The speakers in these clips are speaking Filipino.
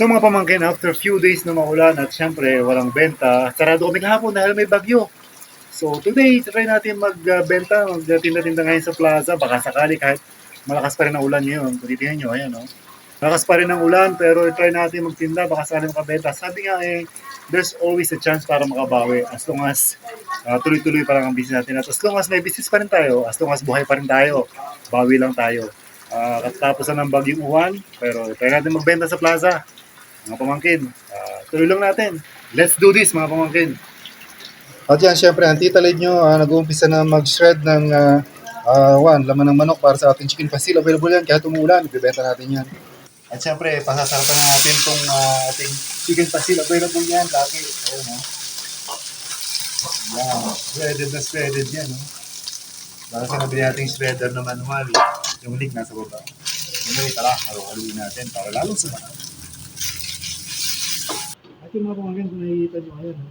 So mga pamangkin, after few days na maulan at syempre walang benta, sarado kami kahapon dahil may bagyo. So today, try natin magbenta, magtinda-tinda ngayon sa plaza, baka sakali kahit malakas pa rin ang ulan ngayon. Kung titingnan nyo, ayan o. Malakas pa rin ang ulan, pero try natin magtinda, baka sakali makabenta. Sabi nga eh, there's always a chance para makabawi as long as ah, tuloy-tuloy pa lang ang business natin. At as long as may business pa rin tayo, as long as buhay pa rin tayo, bawi lang tayo. Uh, katapos na ng bagyong uwan, pero try natin magbenta sa plaza mga pamangkin. ah, tuloy lang natin. Let's do this, mga pamangkin. At yan, syempre, ang tita nyo, ah, nag-uumpisa na mag-shred ng ah, ah, one, laman ng manok para sa ating chicken pastil. Available yan, kahit umulan, ibibenta natin yan. At syempre, pasasarapan na natin itong ating chicken pastil. Available yan, lagi. Ayun, no? Yan, shredded na shredded yan, no? Para sa nabili natin shredder na manual, yung link nasa baba. Anyway, tara, halo-haluin natin para lalong sumanap. Yung mga pamangkin, kung nakikita nyo ngayon, ha?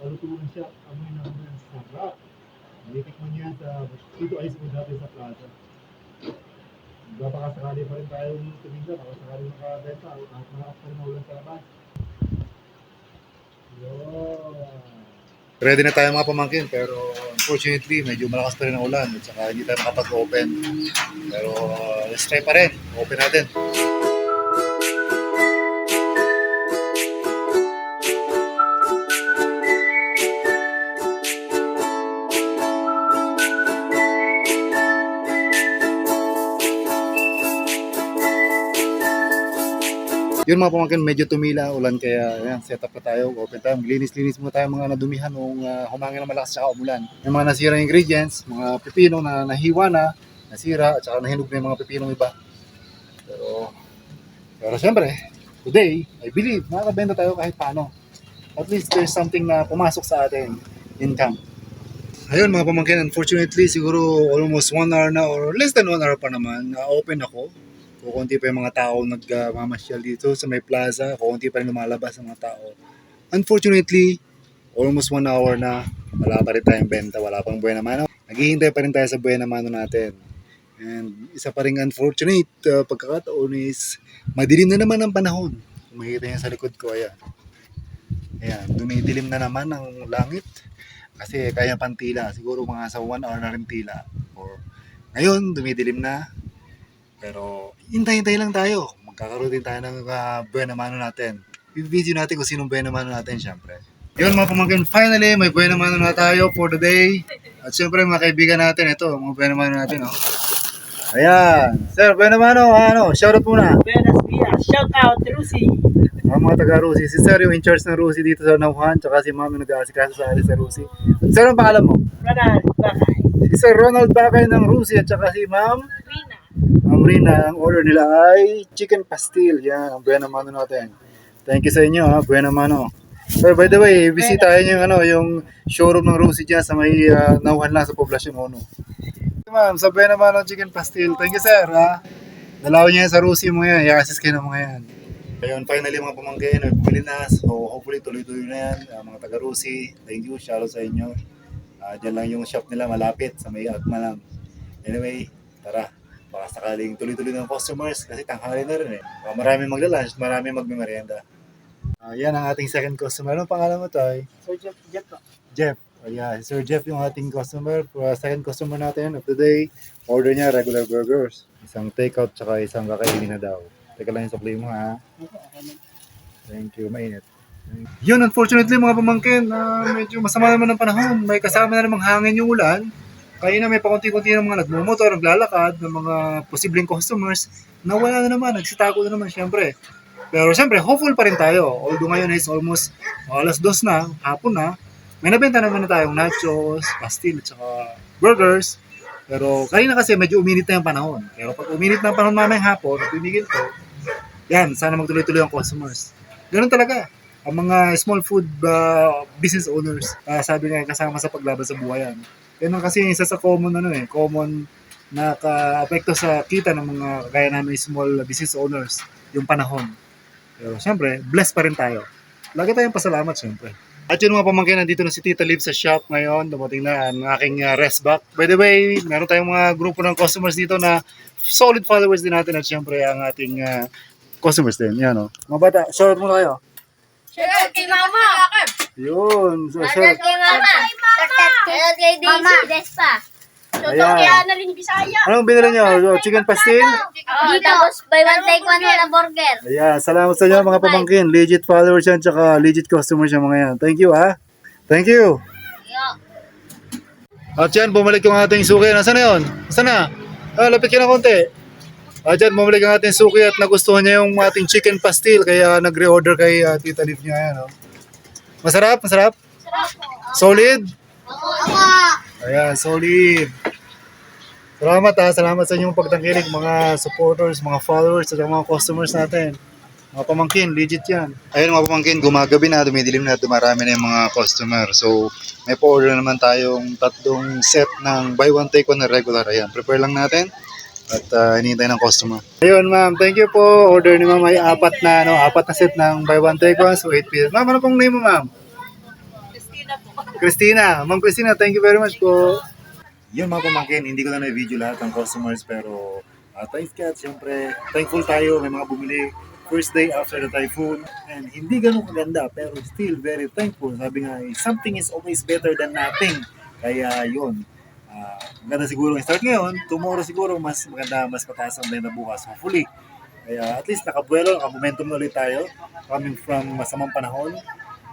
palutuin siya, amoy na amoy ang sarap. Nalitikman niya sa, dito ay sa dati sa plaza. Diba baka sakali pa rin tayo tuminda, baka sakali makabenta, at malakas pa rin maulan sa labas. Ready na tayo mga pamangkin, pero unfortunately, medyo malakas pa rin ang ulan at saka hindi tayo makapag-open. Pero uh, let's try pa rin. Open natin. Yun mga pamangkin, medyo tumila ulan kaya yan, set up na tayo, open tayo. Linis-linis muna tayo mga nadumihan nung uh, humangin na malakas tsaka umulan. Yung mga nasira ingredients, mga pipino na nahiwa na, nasira, at saka nahinog na yung mga pipinong iba. Pero, pero syempre, today, I believe, makakabenta tayo kahit paano. At least there's something na pumasok sa atin, income. Ayun mga pamangkin, unfortunately, siguro almost one hour na or less than one hour pa naman, na open ako. Kukunti pa yung mga tao nagmamasyal dito sa may plaza. Kukunti pa rin lumalabas ang mga tao. Unfortunately, almost one hour na wala pa rin tayong benta. Wala pang buhay na mano. Naghihintay pa rin tayo sa buhay na mano natin. And isa pa rin unfortunate uh, pagkakataon is madilim na naman ang panahon. Kung makikita niyo sa likod ko, ayan. Ayan, dumidilim na naman ang langit. Kasi kaya pang tila. Siguro mga sa one hour na rin tila. Or ngayon, dumidilim na. Pero hintay-hintay lang tayo. Magkakaroon din tayo ng uh, buena mano natin. I-video natin kung sinong buena mano natin, syempre. Yun mga pamangkin, finally, may buena mano na tayo for the day. At syempre, mga kaibigan natin, ito, mga buena mano natin, oh. Ayan. Sir, buena mano, ano, shoutout muna. Buenos dias. Shout out, Rusi. Mga mga taga Rusi. Si Sir yung in charge ng Rusi dito sa Nauhan, tsaka si Ma'am yung nag-aasikaso sa alis sa Rusi. Sir, ang pangalan mo? Ronald Bakay. Si Sir Ronald Bakay ng Rusi at tsaka si Ma'am Rina. Ma'am Rina, ang order nila ay chicken pastil. Yan, ang buena mano natin. Thank you sa inyo ha, buena mano. Sir, by the way, bisitahin yung ano, yung showroom ng Rusi dyan sa may uh, nauhan lang sa poblasyon Ono. Ma'am, sa buena mano chicken pastil. Thank you sir ha. Dalaw niya sa Rusi mo yan, i-assist kayo ng mga yan. Ayun, finally mga pamangkin, bumili na. So, hopefully tuloy-tuloy na yan. Uh, mga taga Rusi, thank you, shoutout sa inyo. Uh, dyan lang yung shop nila, malapit sa may Agma lang. Anyway, tara baka sakaling tuloy-tuloy ng customers kasi tanghali na rin eh. Baka marami magla-lunch, marami magmimerienda. Uh, yan ang ating second customer. Anong pangalan mo, Toy? Sir Jeff, Jeff. Jeff. Oh, yeah, si Sir Jeff yung ating customer. Uh, second customer natin of the day. Order niya regular burgers. Isang takeout tsaka isang kakainin na daw. Teka lang yung supply mo ha. Thank you, mainit. Yun, unfortunately mga pamangkin, uh, medyo masama naman ang panahon. May kasama na namang hangin yung ulan. Kaya na may pakunti-kunti ng mga nagmumotor, naglalakad, ng mga posibleng customers, nawala na naman, nagsitago na naman syempre. Pero syempre, hopeful pa rin tayo. Although ngayon is almost alas dos na, hapon na, may nabenta naman na tayong nachos, pastil, at saka burgers. Pero kanina kasi medyo uminit na yung panahon. Pero pag uminit na panahon mamayang hapon, at tumigil to, yan, sana magtuloy-tuloy ang customers. Ganun talaga. Ang mga small food uh, business owners, uh, sabi nga kasama sa paglaban sa buhayan. Yan ang kasi isa sa common ano eh, common na ka-apekto sa kita ng mga kaya namin small business owners, yung panahon. Pero syempre, blessed pa rin tayo. Lagi tayong pasalamat syempre. At yun mga pamangkin, nandito na si Tita Liv sa shop ngayon. Dumating na ang aking uh, rest back. By the way, meron tayong mga grupo ng customers dito na solid followers din natin at syempre ang ating uh, customers din. Yan, oh. Mga bata, shoutout muna kayo. Shoutout kay Mama. Yun. So, Shoutout shout, kay Mama. Shoutout kay Daisy Despa. Shoutout Ayan. kay Annalyn Bisaya. anong binili nyo? So, chicken pastil? Dito. Tapos buy one take one na burger. Ayan, salamat sa inyo mga pamangkin. Legit followers yan, tsaka legit customers yan mga yan. Thank you, ha? Thank you. At yan, bumalik yung ating suki. Nasaan na yun? Nasaan na? Ah, lapit ka na konti. At yan, bumalik ang ating suki at nagustuhan niya yung ating chicken pastil. Kaya nag-reorder kay uh, Tita Liv niya. Ayan, oh. Masarap? Masarap? Solid? Ayan, solid. Salamat ha. Salamat sa inyong pagtangkilik mga supporters, mga followers, at mga customers natin. Mga pamangkin, legit yan. Ayun mga pamangkin, gumagabi na, dumidilim na, dumarami na yung mga customer. So, may pa-order naman tayong tatlong set ng buy one take one na regular. Ayan, prepare lang natin. At uh, hinihintay ng customer. Ayun ma'am, thank you po. Order ni ma'am ay apat na, no, apat na set ng buy one take one. So, 8 pieces. Ma'am, ano pong name mo ma'am? Christina. Ma'am Christina, thank you very much po. Yun mga pamangkin, hindi ko na na-video lahat ng customers pero uh, thanks kat, syempre thankful tayo, may mga bumili first day after the typhoon and hindi ganun kaganda pero still very thankful. Sabi nga, eh, something is always better than nothing. Kaya yun, uh, maganda siguro yung start ngayon, tomorrow siguro mas maganda, mas mataas ang benta bukas, hopefully. Kaya at least nakabuelo, nakamomentum na ulit tayo coming from masamang panahon.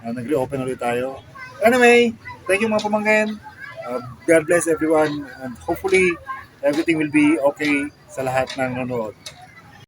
Uh, nag-reopen ulit tayo. Anyway, thank you mga pamangkin. Uh, God bless everyone and hopefully everything will be okay sa lahat ng nanonood.